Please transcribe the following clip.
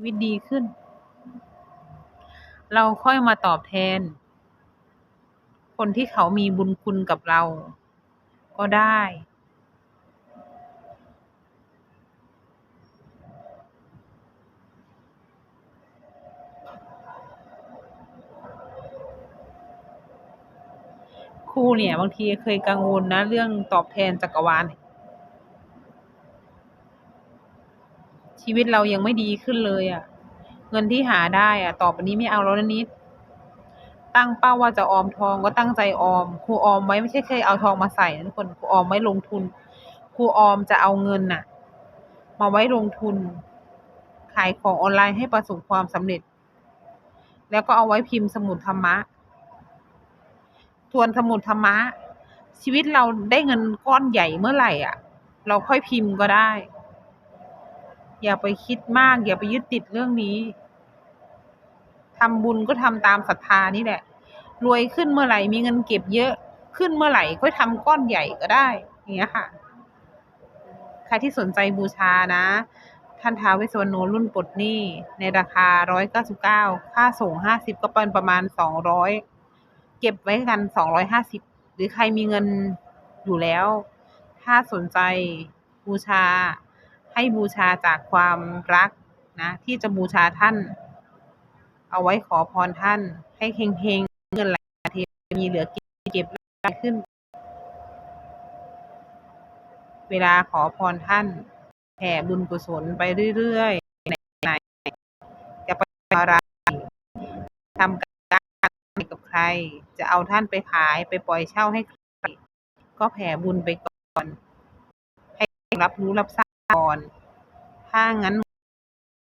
ชีวิตดีขึ้น เราค่อยมาตอบแทน คนที่เขามีบุญคุณกับเรา ก็ได้ ครูเนี่ย บางทีเคยกังวลนะ เรื่องตอบแทนจักรวาล ชีวิตเรายังไม่ดีขึ้นเลยอะเงินที่หาได้อะต่อไปนี้ไม่เอาแล้วนะนิด ตั้งเป้าว่าจะออมทองก็ตั้งใจออม ครูออมไว้ไม่ใช่แค่เอาทองมาใส่นะทุกคนครูออมไว้ลงทุน ครูออมจะเอาเงินน่ะ มาไว้ลงทุน ขายของออนไลน์ให้ประสบความสำเร็จ แล้วก็เอาไว้พิมพ์สมุดธรรมะ ทวนสมุดธรรมะ ชีวิตเราได้เงินก้อนใหญ่เมื่อไหร่อะ เราค่อยพิมพ์ก็ได้ อย่าไปคิดมาก อย่าไปยึดติดเรื่องนี้ทำบุญก็ทำตามศรัทธานี่แหละ รวยขึ้นเมื่อไหร่มีเงินเก็บเยอะขึ้นเมื่อไหร่ค่อยทำก้อนใหญ่ก็ได้อย่างเงี้ยค่ะใครที่สนใจบูชานะ ท่านท้าวเวสสวรรณโนรุ่นปลดหนี้ ในราคา199ค่าส่ง50ก็เป็นประมาณ200เก็บไว้กัน250หรือใครมีเงินอยู่แล้ว ถ้าสนใจบูชา ให้บูชาจากความรักนะที่จะบูชาท่าน เอาไว้ขอพรท่าน ให้เฮงๆเงินไหลมาเทมีเหลือเก็บเก็บได้ขึ้น เวลาขอพรท่านแผ่บุญกุศลไปเรื่อยๆไหนๆจะไปอะไรทำการกับใคร จะเอาท่านไปขายไปปล่อยเช่าให้ใคร ก็แผ่บุญไปก่อน ให้รับรู้รับทราบ ก่อน ถ้างั้น